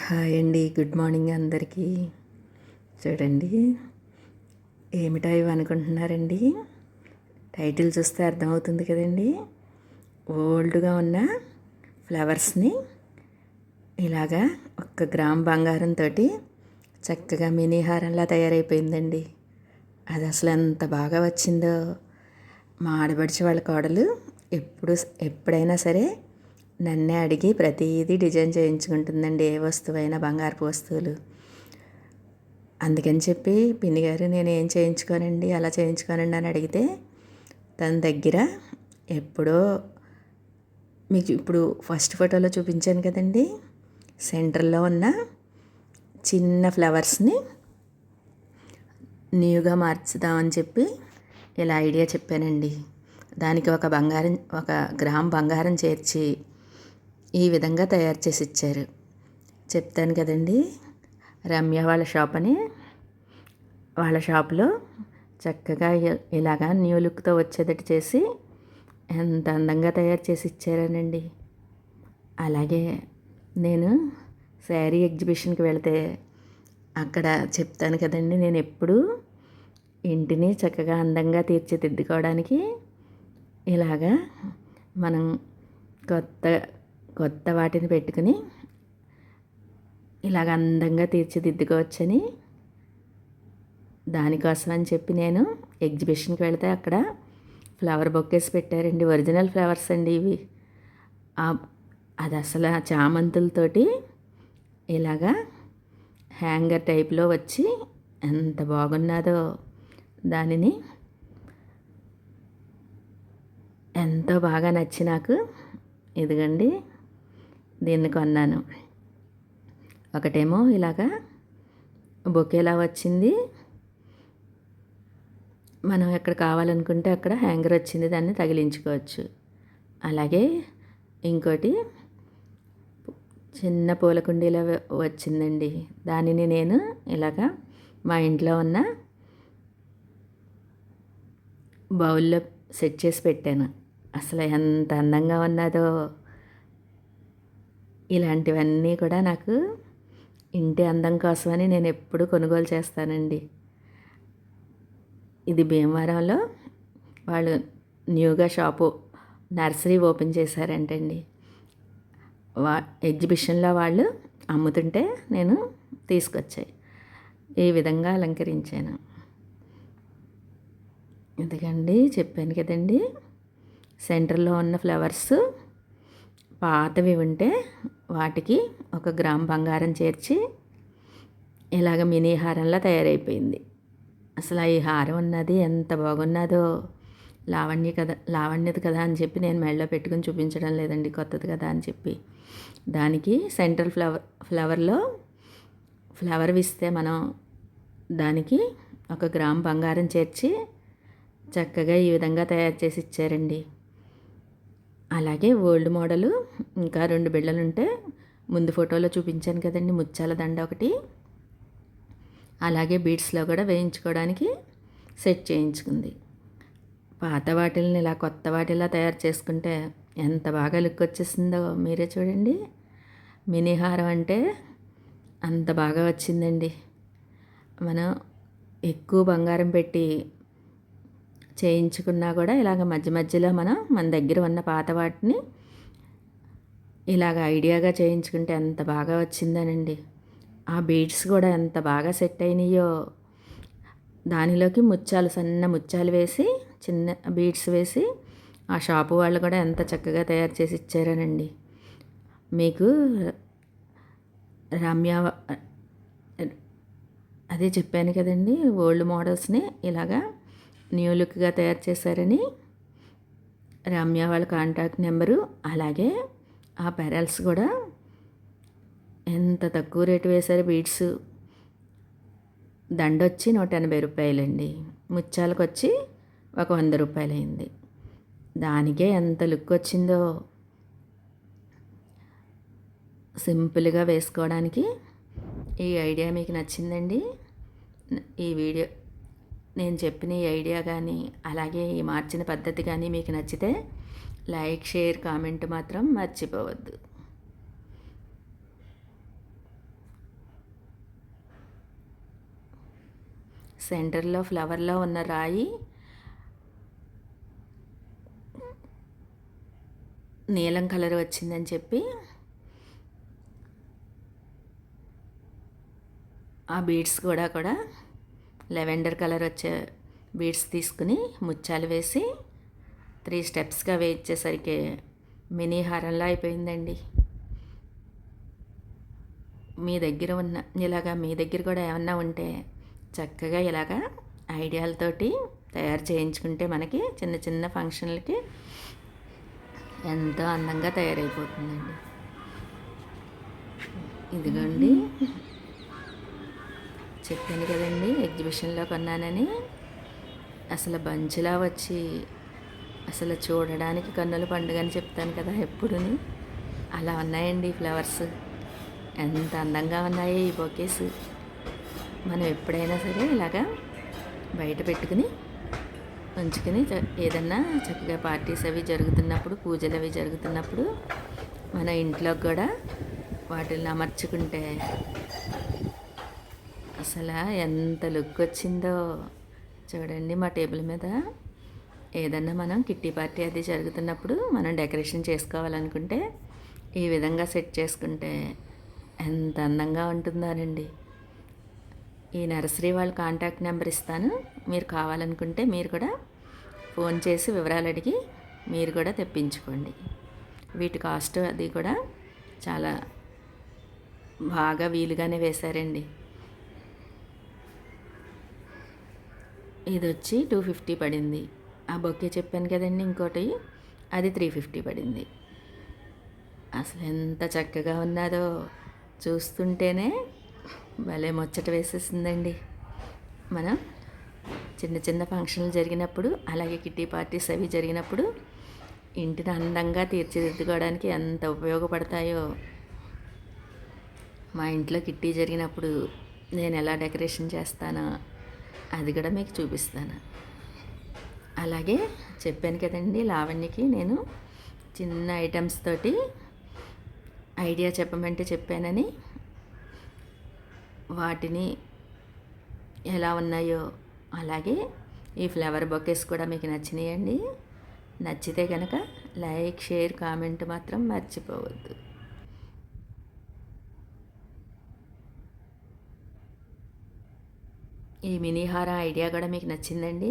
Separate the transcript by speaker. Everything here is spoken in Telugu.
Speaker 1: హాయ్ అండి. గుడ్ మార్నింగ్ అందరికీ. చూడండి. ఏమిటో ఇవి అనుకుంటున్నారండి? టైటిల్ చూస్తే అర్థమవుతుంది కదండి. ఓల్డ్గా ఉన్న ఫ్లవర్స్ని ఇలాగా ఒక్క గ్రామ్ బంగారంతో చక్కగా మినీ హారంలా తయారైపోయిందండి. అది అసలు ఎంత బాగా వచ్చిందో. మా ఆడబడిచి వాళ్ళ కోడలు ఎప్పుడు ఎప్పుడైనా సరే నన్నే అడిగి ప్రతిదీ డిజైన్ చేయించుకుంటుందండి. ఏ వస్తువైనా బంగారపు వస్తువులు. అందుకని చెప్పి పిన్ని గారు నేను ఏం చేయించుకోనండి? అలా చేయించుకోనండి అని అడిగితే తన దగ్గర ఎప్పుడో మీకు ఇప్పుడు ఫస్ట్ ఫోటోలో చూపించాను కదండి. సెంటర్లో ఉన్న చిన్న ఫ్లవర్స్ని న్యూగా మార్చుదామని చెప్పి ఇలా ఐడియా చెప్పానండి. దానికి ఒక బంగారం ఒక గ్రామ్ బంగారం చేర్చి ఈ విధంగా తయారు చేసి ఇచ్చారు. చెప్తాను కదండి. రమ్య వాళ్ళ షాప్ అని వాళ్ళ షాప్లో చక్కగా ఇలాగా న్యూ లుక్తో వచ్చేటట్టు చేసి ఎంత అందంగా తయారు చేసి ఇచ్చారనండి. అలాగే నేను శారీ ఎగ్జిబిషన్కి వెళితే అక్కడ చెప్తాను కదండి. నేను ఎప్పుడు ఇంటిని చక్కగా అందంగా తీర్చిదిద్దుకోవడానికి ఇలాగా మనం కొత్త కొత్త వాటిని పెట్టుకుని ఇలాగ అందంగా తీర్చిదిద్దుకోవచ్చని దానికోసం అని చెప్పి నేను ఎగ్జిబిషన్కి వెళితే అక్కడ ఫ్లవర్ బొక్కేసి పెట్టారండి. ఒరిజినల్ ఫ్లవర్స్ అండి ఇవి. అది అసలు చామంతులతోటి ఇలాగా హ్యాంగర్ టైప్లో వచ్చి ఎంత బాగున్నదో దానిని ఎంతో బాగా నచ్చి నాకు ఇదిగండి దీన్ని కొన్నాను. ఒకటేమో ఇలాగా బొకేలా వచ్చింది. మనం ఎక్కడ కావాలనుకుంటే అక్కడ హ్యాంగర్ వచ్చింది దాన్ని తగిలించుకోవచ్చు. అలాగే ఇంకోటి చిన్న పూల కుండీలో వచ్చిందండి. దానిని నేను ఇలాగా మా ఇంట్లో ఉన్న బౌల్లో సెట్ చేసి పెట్టాను. అసలు ఎంత అందంగా ఉన్నదో. ఇలాంటివన్నీ కూడా నాకు ఇంటి అందం కోసమని నేను ఎప్పుడు కొనుగోలు చేస్తానండి. ఇది భీమవరంలో వాళ్ళు న్యూగా షాపు నర్సరీ ఓపెన్ చేశారంటండి. వా ఎగ్జిబిషన్లో వాళ్ళు అమ్ముతుంటే నేను తీసుకొచ్చాయి. ఈ విధంగా అలంకరించాను. ఎందుకండి చెప్పాను కదండి. సెంటర్లో ఉన్న ఫ్లవర్స్ పాతవి ఉంటే వాటికి ఒక గ్రామ్ బంగారం చేర్చి ఇలాగ మినీ హారంలా తయారైపోయింది. అసలు ఈ హారం ఉన్నది ఎంత బాగున్నదో లావణ్య కదా లావణ్యత కదా అని చెప్పి నేను మెడలో పెట్టుకుని చూపించడం లేదండి కొత్తది కదా అని చెప్పి. దానికి సెంట్రల్ ఫ్లవర్ ఫ్లవర్లో ఫ్లవర్ ఇస్తే మనం దానికి ఒక గ్రామ్ బంగారం చేర్చి చక్కగా ఈ విధంగా తయారు చేసి ఇచ్చారండి. అలాగే ఓల్డ్ మోడలు ఇంకా రెండు బిళ్ళలు ఉంటే ముందు ఫోటోలో చూపించాను కదండి ముత్యాల దండ ఒకటి. అలాగే బీడ్స్లో కూడా వేయించుకోవడానికి సెట్ చేయించుకుంది. పాత వాటిల్ని ఇలా కొత్త వాటిలా తయారు చేసుకుంటే ఎంత బాగా లుక్ వచ్చేసిందో మీరే చూడండి. మినీ హారం అంటే అంత బాగా వచ్చిందండి. మనం ఎక్కువ బంగారం పెట్టి చేయించుకున్నా కూడా ఇలాగ మధ్య మధ్యలో మనం మన దగ్గర ఉన్న పాత వాటిని ఇలాగ ఐడియాగా చేయించుకుంటే ఎంత బాగా వచ్చిందనండి. ఆ బీడ్స్ కూడా ఎంత బాగా సెట్ అయినాయో. దానిలోకి ముత్యాలు సన్న ముత్యాలు వేసి చిన్న బీడ్స్ వేసి ఆ షాపు వాళ్ళు కూడా ఎంత చక్కగా తయారు చేసి ఇచ్చారనండి. మీకు రమ్య అదే చెప్పాను కదండి ఓల్డ్ మోడల్స్ని ఇలాగా న్యూ లుక్గా తయారు చేశారని రమ్య వాళ్ళ కాంటాక్ట్ నెంబరు అలాగే ఆ పెరల్స్ కూడా ఎంత తక్కువ రేటు వేశారు బీడ్స్. దండొచ్చి నూట ఎనభై రూపాయలండి. ముత్యాలకు వచ్చి ఒక వంద రూపాయలైంది. దానికే ఎంత లుక్ వచ్చిందో. సింపుల్గా వేసుకోవడానికి ఈ ఐడియా మీకు నచ్చిందండి. ఈ వీడియో నేను చెప్పిన ఐడియా కానీ అలాగే ఈ మార్చిన పద్ధతి కానీ మీకు నచ్చితే లైక్ షేర్ కామెంట్ మాత్రం మర్చిపోవద్దు. సెంటర్లో ఫ్లవర్లో ఉన్న రాయి నీలం కలర్ వచ్చిందని చెప్పి ఆ బీడ్స్ కూడా కూడా లెవెండర్ కలర్ వచ్చే బీడ్స్ తీసుకుని ముత్యాలు వేసి త్రీ స్టెప్స్గా వేయించేసరికి మినీ హారంలా అయిపోయిందండి. మీ దగ్గర ఉన్న ఇలాగా మీ దగ్గర కూడా ఏమన్నా ఉంటే చక్కగా ఇలాగా ఐడియాలతోటి తయారు చేయించుకుంటే మనకి చిన్న చిన్న ఫంక్షన్లకి ఎంతో అందంగా తయారైపోతుందండి. ఇదిగోండి. చెప్పాను కదండి ఎగ్జిబిషన్లో కొన్నానని. అసలు బంచులా వచ్చి అసలు చూడడానికి కన్నుల పండుగ అని చెప్తాను కదా ఎప్పుడుని. అలా ఉన్నాయండి ఫ్లవర్స్. ఎంత అందంగా ఉన్నాయో ఈ బొకేస్. మనం ఎప్పుడైనా సరే ఇలాగా బయట పెట్టుకుని ఉంచుకుని ఏదన్నా చక్కగా పార్టీస్ అవి జరుగుతున్నప్పుడు పూజలు అవి జరుగుతున్నప్పుడు మన ఇంట్లో కూడా వాటిని అమర్చుకుంటే అసలు ఎంత లుక్ వచ్చిందో. చూడండి మా టేబుల్ మీద. ఏదన్నా మనం కిట్టి పార్టీ అది జరుగుతున్నప్పుడు మనం డెకరేషన్ చేసుకోవాలనుకుంటే ఈ విధంగా సెట్ చేసుకుంటే ఎంత అందంగా ఉంటుందోనండి. ఈ నర్సరీ వాళ్ళ కాంటాక్ట్ నెంబర్ ఇస్తాను. మీరు కావాలనుకుంటే మీరు కూడా ఫోన్ చేసి వివరాలు అడిగి మీరు కూడా తెప్పించుకోండి. వీటి కాస్ట్ అది కూడా చాలా బాగా వీలుగానే వేశారండి. ఇది వచ్చి టూ ఫిఫ్టీ పడింది. ఆ బొక్కే చెప్పాను కదండి ఇంకోటి. అది త్రీ ఫిఫ్టీ పడింది. అసలు ఎంత చక్కగా ఉన్నారో చూస్తుంటేనే భలే ముచ్చట వేసేసిందండి. మనం చిన్న చిన్న ఫంక్షన్లు జరిగినప్పుడు అలాగే కిట్టి పార్టీస్ అవి జరిగినప్పుడు ఇంటిని అందంగా తీర్చిదిద్దుకోవడానికి ఎంత ఉపయోగపడతాయో. మా ఇంట్లో కిట్టి జరిగినప్పుడు నేను ఎలా డెకరేషన్ చేస్తానో అది కూడా మీకు చూపిస్తాను. అలాగే చెప్పాను కదండి లావణ్యకి నేను చిన్న ఐటమ్స్ తోటి ఐడియా చెప్పమంటే చెప్పానని. వాటిని ఎలా ఉన్నాయో అలాగే ఈ ఫ్లవర్ బొకేస్ కూడా మీకు నచ్చినాయండి. నచ్చితే కనుక లైక్ షేర్ కామెంట్ మాత్రం మర్చిపోవద్దు. ఈ మినీ హార ఐడియా కూడా మీకు నచ్చిందండి.